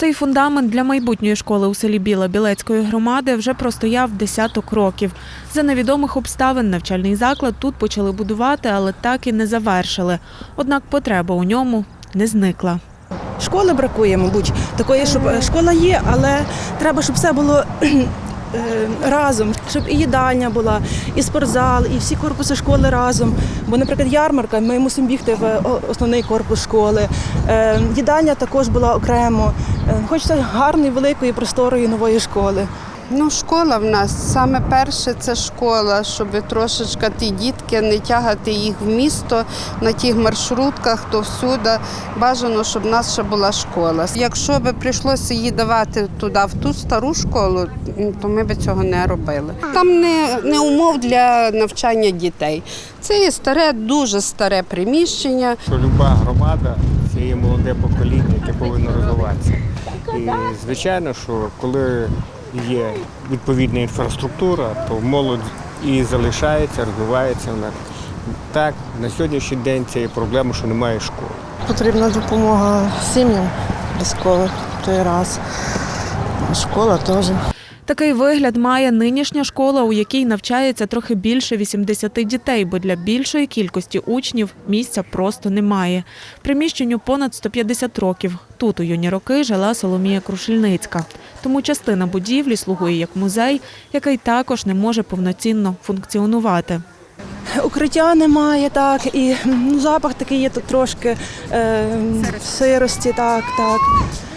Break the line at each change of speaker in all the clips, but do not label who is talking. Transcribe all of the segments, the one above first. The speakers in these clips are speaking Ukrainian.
Цей фундамент для майбутньої школи у селі Біла Білецької громади вже простояв десяток років. За невідомих обставин навчальний заклад тут почали будувати, але так і не завершили. Однак потреба у ньому не зникла.
Школи бракує, мабуть, такої, щоб е, школа є, але треба, щоб все було разом, щоб і їдальня була, і спортзал, і всі корпуси школи разом. Бо, наприклад, ярмарка, ми мусимо бігти в основний корпус школи. Е, Їдальня також була окремо. Е, Хочеться гарної, великої, просторої нової школи.
Ну, школа в нас саме перше це школа, щоб трошечки ті дітки не тягати їх в місто на тих маршрутках, то всюди бажано, щоб в нас ще була школа. Якщо би прийшлося її давати туди, в ту стару школу, то ми б цього не робили. Там не, не умов для навчання дітей. Це є старе, дуже старе приміщення.
люба громада це є молоде покоління, яке повинно розвиватися. І звичайно, що коли є відповідна інфраструктура, то молодь і залишається, розвивається вона. Так, на сьогоднішній день це є проблема, що немає школи.
Потрібна допомога сім'ям військових той раз. Школа теж.
Такий вигляд має нинішня школа, у якій навчається трохи більше 80 дітей, бо для більшої кількості учнів місця просто немає. Приміщенню понад 150 років. Тут у юні роки жила Соломія Крушельницька. Тому частина будівлі слугує як музей, який також не може повноцінно функціонувати.
Укриття немає, так, і ну, запах такий є тут трошки е, сирості, так, так.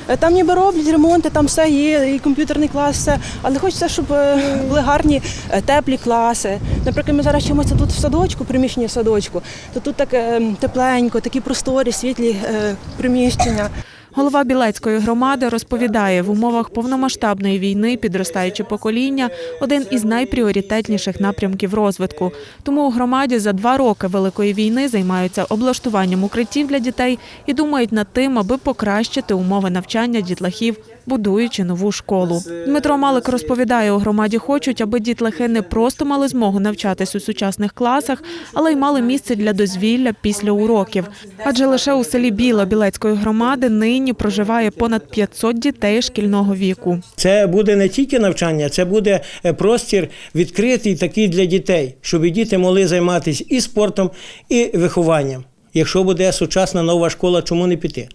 Е, Там ніби роблять ремонти, там все є, і комп'ютерний клас, все. Але хочеться, щоб е, були гарні е, теплі класи. Наприклад, ми зараз вчимося тут в садочку, приміщення в садочку, то тут так е, тепленько, такі просторі, світлі приміщення.
Голова Білецької громади розповідає, в умовах повномасштабної війни підростаюче покоління один із найпріоритетніших напрямків розвитку. Тому у громаді за два роки великої війни займаються облаштуванням укриттів для дітей і думають над тим, аби покращити умови навчання дітлахів, будуючи нову школу. Дмитро Малик розповідає, у громаді хочуть, аби дітлахи не просто мали змогу навчатись у сучасних класах, але й мали місце для дозвілля після уроків. Адже лише у селі Біла Білецької громади нині проживає понад 500 дітей шкільного віку.
Це буде не тільки навчання, це буде е, простір відкритий такий для дітей, щоб діти могли займатися і спортом, і вихованням. Якщо буде сучасна нова школа, чому не піти?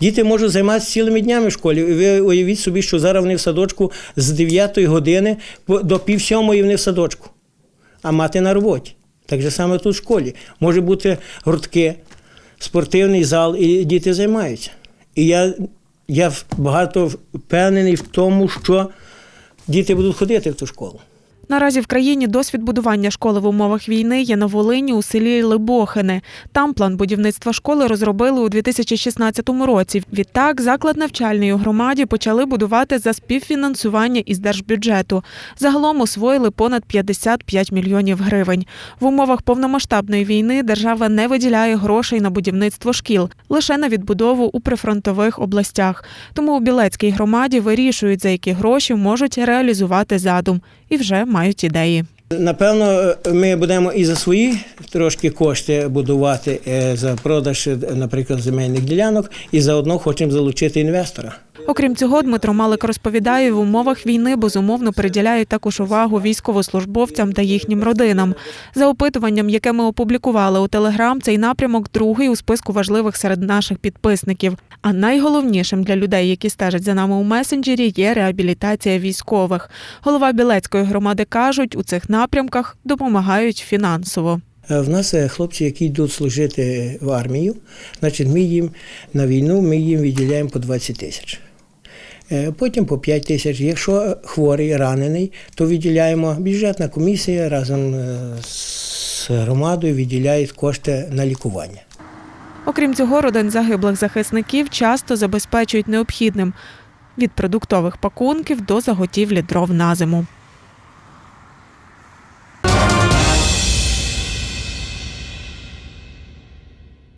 Діти можуть займатися цілими днями в школі. Ви уявіть собі, що зараз вони в садочку з 9 години до пів сьомої вони в садочку, а мати на роботі. Так же саме тут в школі. Може бути гуртки, спортивний зал, і діти займаються. І я, я багато впевнений в тому, що діти будуть ходити в ту школу.
Наразі в країні досвід будування школи в умовах війни є на Волині у селі Либохине. Там план будівництва школи розробили у 2016 році. Відтак заклад навчальний у громаді почали будувати за співфінансування із держбюджету. Загалом освоїли понад 55 мільйонів гривень. В умовах повномасштабної війни держава не виділяє грошей на будівництво шкіл, лише на відбудову у прифронтових областях. Тому у Білецькій громаді вирішують, за які гроші можуть реалізувати задум, і вже мають ідеї.
Напевно, ми будемо і за свої трошки кошти будувати е, за продаж, е, наприклад, земельних ділянок, і заодно хочемо залучити інвестора.
Окрім цього, Дмитро Малик розповідає, в умовах війни безумовно приділяють також увагу військовослужбовцям та їхнім родинам. За опитуванням, яке ми опублікували у Телеграм, цей напрямок другий у списку важливих серед наших підписників. А найголовнішим для людей, які стежать за нами у месенджері, є реабілітація військових. Голова Білецької громади кажуть, у цих напрямках допомагають фінансово.
Е, В нас е, хлопці, які йдуть служити в армію, значить, ми їм на війну ми їм відділяємо по 20 тисяч. Е, Потім по 5 тисяч. Якщо хворий, ранений, то відділяємо бюджетна комісія разом з громадою відділяє кошти на лікування.
Окрім цього, родин загиблих захисників часто забезпечують необхідним від продуктових пакунків до заготівлі дров на зиму.